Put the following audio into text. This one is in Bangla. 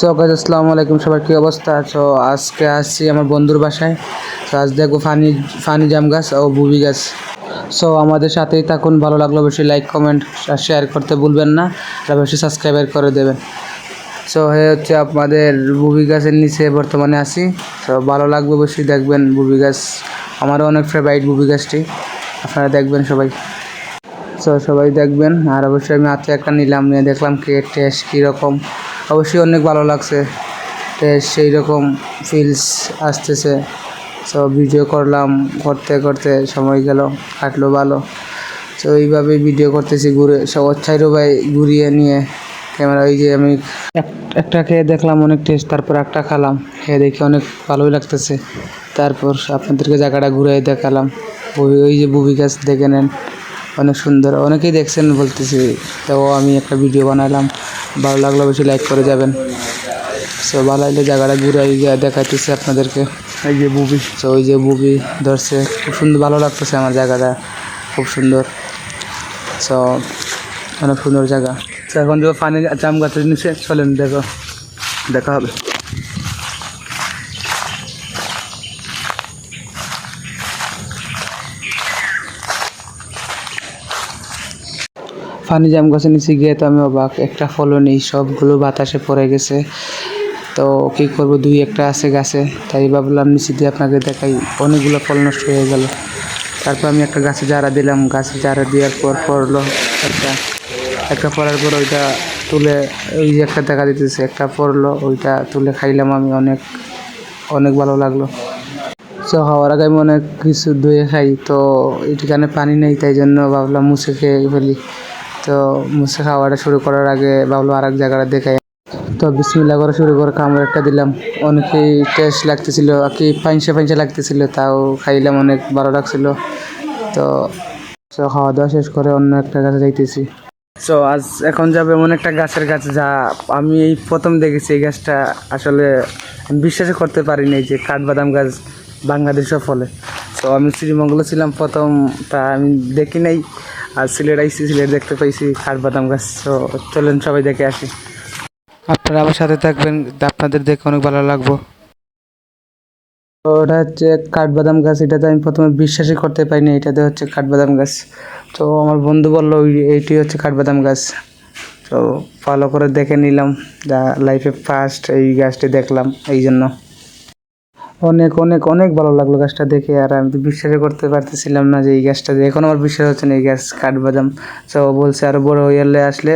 সো গাইজ আসসালামু আলাইকুম। সবার কী অবস্থা? সো আজকে আসছি আমার বন্ধুর বাসায়। তো আজ দেখব ফানি ফানি জাম গাছ ও বুবি গাছ। সো আমাদের সাথেই থাকুন। ভালো লাগল বেশি লাইক কমেন্ট আর শেয়ার করতে ভুলবেন না। আর বেশি সাবস্ক্রাইবার করে দেবেন। সো হে হচ্ছে আপনাদের বুবি গাছের নিচে বর্তমানে আছি। তো ভালো লাগবে বেশি দেখবেন বুবি গাছ। আমারও অনেক ফেভারিট বুবি গাছটি। আপনারা দেখবেন সবাই। সো সবাই দেখবেন। আর অবশ্যই আমি হাতে একটা নিলাম। নিয়ে দেখলাম কে টেস্ট কীরকম অবশ্যই অনেক ভালো লাগছে। সেই রকম ফিলস আসতেছে। তো ভিডিও করলাম, করতে করতে সময় গেল, কাটলো ভালো। তো এইভাবেই ভিডিও করতেছি ঘুরে। সব চাইরো ভাই ঘুরিয়ে নিয়ে ক্যামেরা ওই যে আমি এক- একটা খেয়ে দেখলাম, অনেক টেস্ট তারপর একটা খেলাম। খেয়ে দেখে অনেক ভালোই লাগতেছে। তারপর আপনাদেরকে জায়গাটা ঘুরে দেখালাম। ওই যে বুবি গাছ দেখে নেন। অনেক সুন্দর। অনেকেই দেখছেন বলতেছি তো আমি একটা ভিডিও বানালাম ভালো লাগল বেশি লাইক করে যাবেন। সো ভালো লাগলে জায়গাটা ঘুরে গিয়ে দেখাইতেছি আপনাদেরকে। এই যে বুবি। তো ওই যে বুবি ধরছে। খুব সুন্দর ভালো লাগতেছে আমার জায়গাটা। খুব সুন্দর। সো অনেক সুন্দর জায়গা। তো এখন যে পানি জাম গাছের নিচে। চলেন দেখো। দেখা হবে। ফানি জাম গাছের নিচে গিয়ে তো আমি অবাক। একটা ফলও নেই, সবগুলো বাতাসে পড়ে গেছে। তো কী করব, দুই একটা আছে গাছে। তাই ভাবলাম নিচে দিয়ে আপনাকে দেখাই। অনেকগুলো ফল নষ্ট হয়ে গেল। তারপর আমি একটা গাছে জারা দিলাম। গাছে জারা দেওয়ার পর পড়ল একটা। একটা পড়ার পর ওইটা তুলে ওই যে একটা দেখা দিতেছে, একটা পড়ল, ওইটা তুলে খাইলাম আমি অনেক অনেক ভালো লাগল। তো হওয়ার আগে আমি অনেক কিছু ধুয়ে খাই, তো এখানে পানি নেই, তাই জন্য ভাবলাম মুছে খেয়ে ফেলি। তো মুছে খাওয়াটা শুরু করার আগে ভাবলাম আর এক জায়গাটা দেখাই। তো বিসমিল্লা করে শুরু করে কামড় একটা দিলাম। অনেকেই টেস্ট লাগতেছিল, আর কি পাইনসে পাইনসে লাগতেছিল, তাও খাইলাম অনেক, ভালো লাগছিল। তো তো খাওয়া দাওয়া শেষ করে অন্য একটা গাছে যাইতেছি। তো আজ এখন যাবে এমন একটা গাছের কাছে যা আমি এই প্রথম দেখেছি এই গাছটা। আসলে আমি বিশ্বাসই করতে পারিনি যে কাঠবাদাম গাছ বাংলাদেশও ফলে। তো আমি শ্রীমঙ্গলে ছিলাম প্রথম, তা আমি দেখি নাই। আর সিলেট আইসি সিলেট দেখতে পাইছি কাঠবাদাম গাছ। তো চলেন সবাই দেখে আসি। আপনারা আমার সাথে থাকবেন আপনাদের দেখে অনেক ভালো লাগবো। তো ওটা হচ্ছে কাঠবাদাম গাছ এটাতে আমি প্রথমে বিশ্বাসই করতে পারিনি এটাতে হচ্ছে কাঠবাদাম গাছ। তো আমার বন্ধু বলল এইটি হচ্ছে কাঠবাদাম গাছ। তো ভালো করে দেখে নিলাম যা লাইফে ফার্স্ট এই গাছটি দেখলাম এই জন্য। অনেক অনেক অনেক ভালো লাগল গাছটা দেখে। আর আমি তো বিশ্বাসই করতে পারতেছিলাম না যে এই গাছটা এখন আমার বিশ্বাস হচ্ছে না এই গাছ কাঠবাদাম ও বলছে আরও বড় হয়ে আসলে